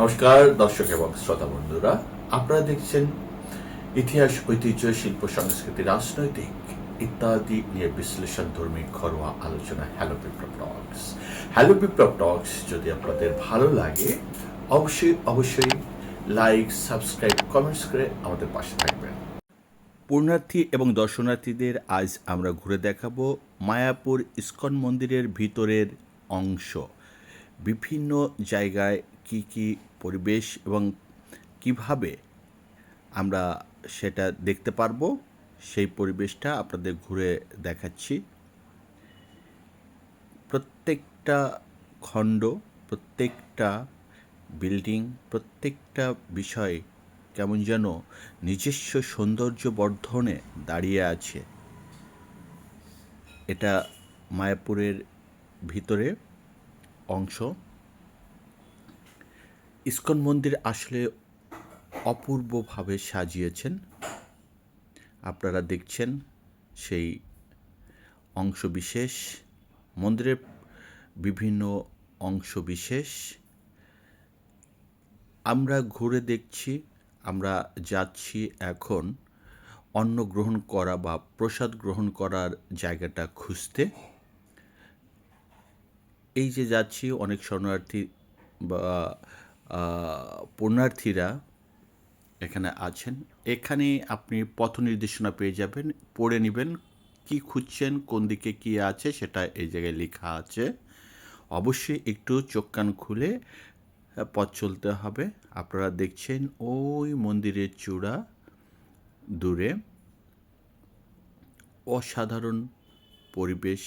নমস্কার, দর্শক এবং শ্রোতা বন্ধুরা। আপনারা দেখছেন ইতিহাস, ঐতিহ্য, শিল্প, সংস্কৃতি, রাজনৈতিক ইত্যাদি নিয়ে বিশ্লেষণ ধর্মী ঘরোয়া আলোচনা হ্যালো বিপ্লব টক্স হ্যালো টক্স যদি আপনাদের ভালো লাগে, অবশ্যই অবশ্যই লাইক সাবস্ক্রাইব কমেন্টস করে আমাদের পাশে থাকবেন। পূর্ণার্থী এবং দর্শনার্থীদের আজ আমরা ঘুরে দেখাবো মায়াপুর ইস্কন মন্দিরের ভিতরের অংশ। বিভিন্ন জায়গায় কি কি পরিবেশ এবং কীভাবে আমরা সেটা দেখতে পারব, সেই পরিবেশটা আপনাদের ঘুরে দেখাচ্ছি। প্রত্যেকটা খণ্ড, প্রত্যেকটা বিল্ডিং, প্রত্যেকটা বিষয় কেমন যেন নিজস্ব সৌন্দর্য বর্ধনে দাঁড়িয়ে আছে। এটা মায়াপুরের ভিতরে অংশ। ইস্কন মন্দির আসলে অপূর্বভাবে সাজিয়েছেন। আপনারা দেখছেন সেই অংশবিশেষ, মন্দিরের বিভিন্ন অংশবিশেষ। আমরা ঘুরে দেখছি, আমরা যাচ্ছি এখন অন্ন গ্রহণ করা বা প্রসাদ গ্রহণ করার জায়গাটা খুঁজতে। এই যে যাচ্ছি, অনেক শরণার্থী বা পুণ্যার্থীরা এখানে আছেন। এখানে আপনি পথ নির্দেশনা পেয়ে যাবেন, পড়ে নেবেন কি খুঁজছেন, কোন দিকে কি আছে সেটা এই জায়গায় লেখা আছে। অবশ্যই একটু চোখ কান খুলে পথ চলতে হবে। আপনারা দেখছেন ওই মন্দিরের চূড়া দূরে অসাধারণ পরিবেশ।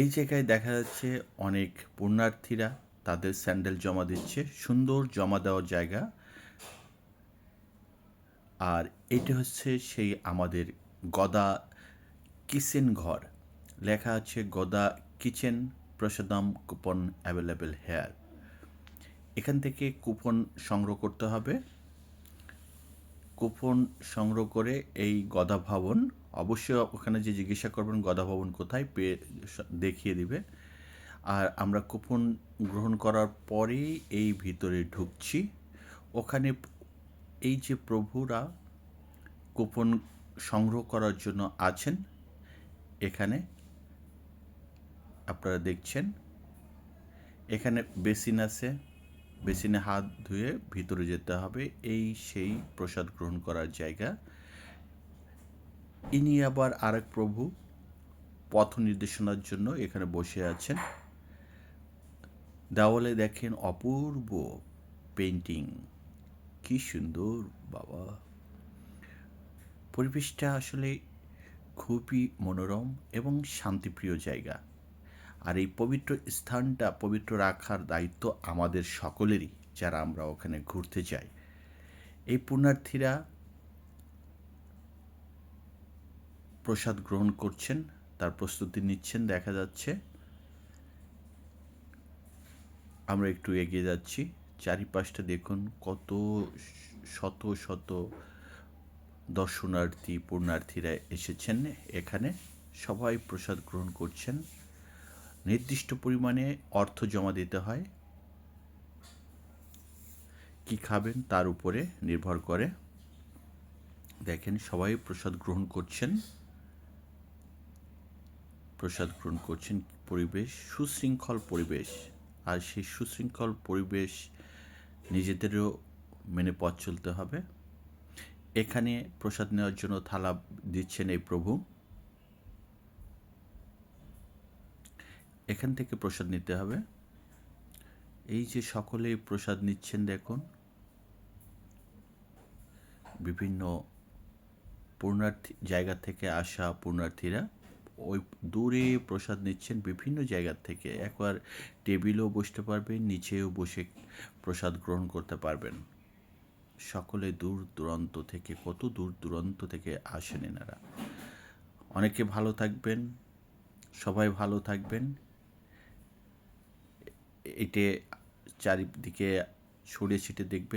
এই জায়গায় দেখা যাচ্ছে অনেক পুণ্যার্থীরা তাদের স্যান্ডেল জমা দিচ্ছে, সুন্দর জমা দেওয়ার জায়গা। আর এটা হচ্ছে সেই আমাদের গদা কিচেন ঘর। লেখা আছে গদা kitchen prasadam coupon available here. এখান থেকে কুপন সংগ্রহ করতে হবে। কুপন সংগ্রহ করে এই গদা ভবন অবশ্যই ওখানে যে জিজ্ঞাসা করবেন গদা ভবন কোথায় পেয়ে দেখিয়ে দিবে। আর আমরা কুপন গ্রহণ করার পরেই এই ভিতরে ঢুকছি। ওখানে এই যে প্রভুরা কুপন সংগ্রহ করার জন্য আছেন, এখানে আপনারা দেখছেন। এখানে বেসিন আছে বেসিনে হাত ধুয়ে ভিতরে যেতে হবে। এই সেই প্রসাদ গ্রহণ করার জায়গা। ইনি আবার আরেক প্রভু পথ নির্দেশনার জন্য এখানে বসে আছেন। দেওয়ালে দেখেন অপূর্ব পেন্টিং কি সুন্দর, বাবা। পরিবেশটা আসলে খুবই মনোরম এবং শান্তিপ্রিয় জায়গা। আর এই পবিত্র স্থানটা পবিত্র রাখার দায়িত্ব আমাদের সকলেরই, যারা আমরা ওখানে ঘুরতে যাই এই পুণ্যার্থীরা প্রসাদ গ্রহণ করছেন, তার প্রস্তুতি নিচ্ছেন, দেখা যাচ্ছে। আমরা একটু এগিয়ে যাচ্ছি। চারিপাশটা দেখুন, কত শত শত দর্শনার্থী, পুণ্যার্থীরা এসেছেন এখানে। সবাই প্রসাদ গ্রহণ করছেন। নির্দিষ্ট পরিমাণে অর্থ জমা দিতে হয়। কি খাবেন তার উপরে নির্ভর করে। দেখেন, সবাই প্রসাদ গ্রহণ করছেন। প্রসাদ গ্রহণ করছেন পরিবেশ, সুশৃঙ্খল পরিবেশ। আর সেই সুশৃঙ্খল পরিবেশ নিজেদেরও মেনে পথ চলতে হবে। এখানে প্রসাদ নেওয়ার জন্য থালা দিচ্ছেন এই প্রভু। এখান থেকে প্রসাদ নিতে হবে। এই যে সকলে প্রসাদ নিচ্ছেন দেখুন। বিভিন্ন পূর্ণার্থী জায়গা থেকে আসা পুণ্যার্থীরা ওই দূরে প্রসাদ নিচ্ছেন বিভিন্ন জায়গা থেকে। একবার টেবিলেও বসতে পারবেন, নিচেও বসে প্রসাদ গ্রহণ করতে পারবেন। সকলে দূর দূরান্ত থেকে, কত দূর দূরান্ত থেকে আসেন এনারা। অনেকে ভালো থাকবেন, সবাই ভালো থাকবেন। এটে চারিদিকে ছড়িয়ে ছিটে দেখবেন